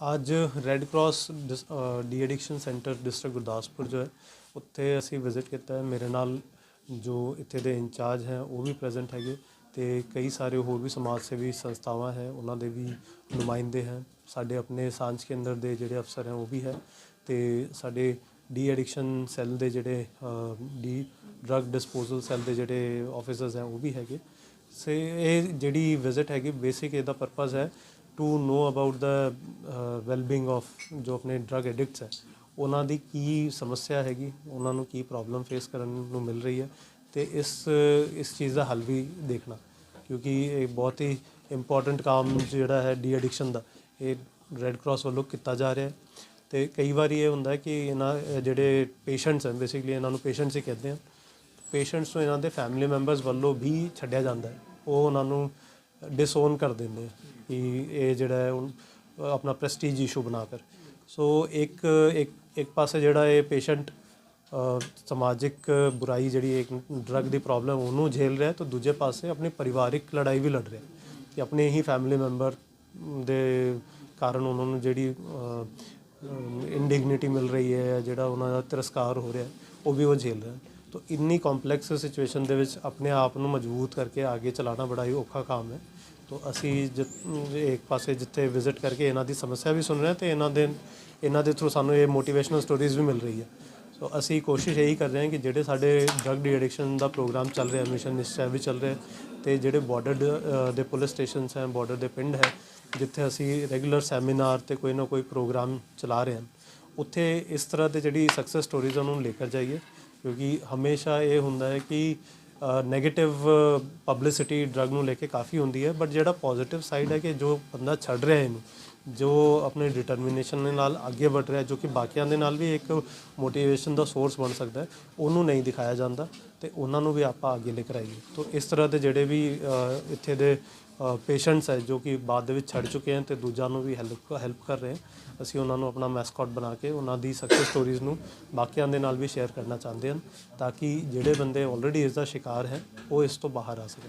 ਅੱਜ red cross de addiction centre district Gurdaspur ਜੋ ਹੈ, ਉੱਥੇ ਅਸੀਂ ਵਿਜ਼ਿਟ ਕੀਤਾ ਹੈ। ਮੇਰੇ ਨਾਲ ਜੋ ਇੱਥੇ ਦੇ ਇੰਚਾਰਜ ਹੈ, ਉਹ ਵੀ ਪ੍ਰੈਜ਼ੈਂਟ ਹੈਗੇ ਤੇ ਕਈ ਸਾਰੇ ਹੋਰ ਵੀ ਸਮਾਜ ਸੇਵੀ ਸੰਸਥਾਵਾਂ ਹੈ, ਉਹਨਾਂ ਦੇ ਵੀ ਨੁਮਾਇੰਦੇ ਹੈ। ਸਾਡੇ ਆਪਣੇ ਸਾਂਝ ਕੇਂਦਰ ਦੇ ਜਿਹੜੇ ਅਫਸਰ ਹੈ, ਉਹ ਵੀ ਹੈ ਤੇ ਸਾਡੇ ਡੀ ਐਡਿਕਸ਼ਨ ਸੈੱਲ ਦੇ ਜਿਹੜੇ ਡੀ ਡਰੱਗ ਡਿਸਪੋਜ਼ਲ ਸੈੱਲ ਦੇ ਜਿਹੜੇ ਆਫੀਸਰਸ ਹੈ, ਉਹ ਵੀ ਹੈਗੇ। ਸੇ, ਇਹ ਜਿਹੜੀ ਵਿਜ਼ਿਟ ਹੈਗੀ ਬੇਸਿਕ ਇਹਦਾ ਪਰਪਸ ਹੈ to know about the wellbeing of ਜੋ ਆਪਣੇ ਡਰੱਗ ਐਡਿਕਟਸ ਹੈ ਉਹਨਾਂ ਦੀ ਕੀ ਸਮੱਸਿਆ ਹੈਗੀ ਉਹਨਾਂ ਨੂੰ ਕੀ ਪ੍ਰੋਬਲਮ ਫੇਸ ਕਰਨ ਨੂੰ ਮਿਲ ਰਹੀ ਹੈ ਤੇ ਇਸ ਇਸ ਚੀਜ਼ ਦਾ ਹੱਲ ਵੀ ਦੇਖਣਾ ਕਿਉਂਕਿ ਇਹ ਬਹੁਤ ਹੀ ਇੰਪੋਰਟੈਂਟ ਕੰਮ ਜਿਹੜਾ ਹੈ ਡੀ ਐਡਿਕਸ਼ਨ ਦਾ ਇਹ ਰੈੱਡ ਕਰਾਸ ਵੱਲੋਂ ਕੀਤਾ ਜਾ ਰਿਹਾ ਹੈ ਤੇ ਕਈ ਵਾਰੀ ਇਹ ਹੁੰਦਾ ਕਿ ਇਹਨਾਂ ਜਿਹੜੇ ਪੇਸ਼ੈਂਟਸ ਹਨ ਬੇਸਿਕਲੀ ਇਹਨਾਂ ਨੂੰ ਪੇਸ਼ੈਂਟਸ ਹੀ ਕਹਿੰਦੇ ਆ ਪੇਸ਼ੈਂਟਸ ਨੂੰ ਇਹਨਾਂ ਦੇ ਫੈਮਿਲੀ ਮੈਂਬਰਸ ਵੱਲੋਂ ਵੀ ਛੱਡਿਆ ਜਾਂਦਾ ਹੈ ਉਹ ਉਹਨਾਂ ਨੂੰ ਡਿਸਓਨ ਕਰ ਦਿੰਦੇ ਆ ਕਿ ਇਹ ਜਿਹੜਾ ਹੈ ਉਹ ਆਪਣਾ ਪ੍ਰੈਸਟੀਜ ਇਸ਼ੂ ਬਣਾ ਕਰ ਸੋ ਇੱਕ ਇੱਕ ਇੱਕ ਪਾਸੇ ਜਿਹੜਾ ਇਹ ਪੇਸ਼ੈਂਟ ਸਮਾਜਿਕ ਬੁਰਾਈ ਜਿਹੜੀ ਇੱਕ ਡਰੱਗ ਦੀ ਪ੍ਰੋਬਲਮ ਉਹਨੂੰ ਝੇਲ ਰਿਹਾ ਹੈ ਤਾਂ ਦੂਜੇ ਪਾਸੇ ਆਪਣੀ ਪਰਿਵਾਰਿਕ ਲੜਾਈ ਵੀ ਲੜ ਰਿਹਾ। ਹੈ ਕਿ ਆਪਣੇ ਹੀ ਫੈਮਿਲੀ ਮੈਂਬਰ ਦੇ ਕਾਰਨ ਉਹਨਾਂ ਨੂੰ ਜਿਹੜੀ ਇਨਡਿਗਨਿਟੀ ਮਿਲ ਰਹੀ ਹੈ ਜਿਹੜਾ ਉਹਨਾਂ ਦਾ ਤਿਰਸਕਾਰ ਹੋ ਰਿਹਾ, ਉਹ ਵੀ ਉਹ ਝੇਲ ਰਿਹਾ। ਤਾਂ ਇੰਨੀ ਕੰਪਲੈਕਸ ਸਿਚੁਏਸ਼ਨ ਦੇ ਵਿੱਚ ਆਪਣੇ ਆਪ ਨੂੰ ਮਜ਼ਬੂਤ ਕਰਕੇ ਅੱਗੇ ਚਲਾਉਣਾ ਬੜਾ ਹੀ ਔਖਾ ਕੰਮ ਹੈ। ਤਾਂ ਅਸੀਂ ਜਿ- ਇੱਕ ਪਾਸੇ ਜਿੱਥੇ ਵਿਜ਼ਿਟ ਕਰਕੇ ਇਹਨਾਂ ਦੀ ਸਮੱਸਿਆ ਵੀ ਸੁਣ ਰਹੇ ਹਾਂ ਤੇ ਇਹਨਾਂ ਦੇ ਇਹਨਾਂ ਦੇ ਥਰੂ ਸਾਨੂੰ ਇਹ ਮੋਟੀਵੇਸ਼ਨਲ ਸਟੋਰੀਜ਼ ਵੀ ਮਿਲ ਰਹੀ ਹੈ। ਸੋ ਅਸੀਂ ਕੋਸ਼ਿਸ਼ ਇਹੀ ਕਰ ਰਹੇ ਹਾਂ ਕਿ ਜਿਹੜੇ ਸਾਡੇ ਡਰੱਗ ਡੀ ਦਾ ਪ੍ਰੋਗਰਾਮ ਚੱਲ ਰਿਹਾ ਮਿਸ਼ਨ ਨਿਸ਼ਚੈ ਵੀ ਚੱਲ ਰਿਹਾ ਤੇ ਜਿਹੜੇ ਬਾਰਡਰ ਦੇ ਪੁਲਿਸ ਸਟੇਸ਼ਨਸ ਹੈ ਬਾਰਡਰ ਦੇ ਪਿੰਡ ਹੈ, ਜਿੱਥੇ ਅਸੀਂ ਰੈਗੂਲਰ ਸੈਮੀਨਾਰ ਤੇ ਕੋਈ ਨਾ ਕੋਈ ਪ੍ਰੋਗਰਾਮ ਚਲਾ ਰਹੇ ਹਾਂ, ਉੱਥੇ ਇਸ ਤਰ੍ਹਾਂ ਦੇ ਜਿਹੜੀ ਸਕਸੈਸ ਸਟੋਰੀਜ਼ ਨੂੰ ਲੈ ਕੇ ਜਾਈਏ। ਕਿਉਂਕਿ ਹਮੇਸ਼ਾ ਇਹ ਹੁੰਦਾ ਹੈ ਕਿ 네ਗੇਟਿਵ ਪਬਲਿਸਿਟੀ ਡਰੱਗ ਨੂੰ ਲੈ ਕੇ ਕਾਫੀ ਹੁੰਦੀ ਹੈ ਬਟ ਜਿਹੜਾ ਪੋਜ਼ਿਟਿਵ ਸਾਈਡ ਹੈ ਕਿ ਜੋ ਬੰਦਾ ਛੱਡ ਰਿਹਾ ਇਹਨੂੰ ਜੋ ਆਪਣੇ ਡਿਟਰਮੀਨੇਸ਼ਨ ਦੇ ਨਾਲ ਅੱਗੇ ਵਧ ਰਿਹਾ, ਜੋ ਕਿ ਬਾਕੀਆਂ ਦੇ ਨਾਲ ਵੀ ਇੱਕ ਮੋਟੀਵੇਸ਼ਨ ਦਾ ਸੋਰਸ ਬਣ ਸਕਦਾ ਹੈ, ਉਹਨੂੰ ਨਹੀਂ ਦਿਖਾਇਆ ਜਾਂਦਾ ਤੇ ਉਹਨਾਂ ਨੂੰ ਵੀ ਆਪਾਂ ਅੱਗੇ ਲੈ ਕੇ ਆਈਏ। ਤੋਂ ਇਸ ਤਰ੍ਹਾਂ ਦੇ ਜਿਹੜੇ ਵੀ ਇੱਥੇ ਦੇ ਪੇਸ਼ੈਂਟਸ ਹੈ, ਜੋ ਕਿ ਬਾਅਦ ਦੇ ਵਿੱਚ ਛੱਡ ਚੁੱਕੇ ਹਨ ਤੇ ਦੂਜਿਆਂ ਨੂੰ ਵੀ ਹੈਲਪ ਹੈਲਪ ਕਰ ਰਹੇ ਹਾਂ ਅਸੀਂ ਉਹਨਾਂ ਨੂੰ ਆਪਣਾ ਮੈਸਕਟ ਬਣਾ ਕੇ ਉਹਨਾਂ ਦੀ ਸਕਸੈਸ ਸਟੋਰੀਜ਼ ਨੂੰ ਬਾਕੀਆਂ ਦੇ ਨਾਲ ਵੀ ਸ਼ੇਅਰ ਕਰਨਾ ਚਾਹੁੰਦੇ ਹਨ, ਤਾਂ ਕਿ ਜਿਹੜੇ ਬੰਦੇ ਆਲਰੇਡੀ ਇਸ ਦਾ ਸ਼ਿਕਾਰ ਹੈ, ਉਹ ਇਸ ਤੋਂ ਬਾਹਰ ਆ ਸਕਣ।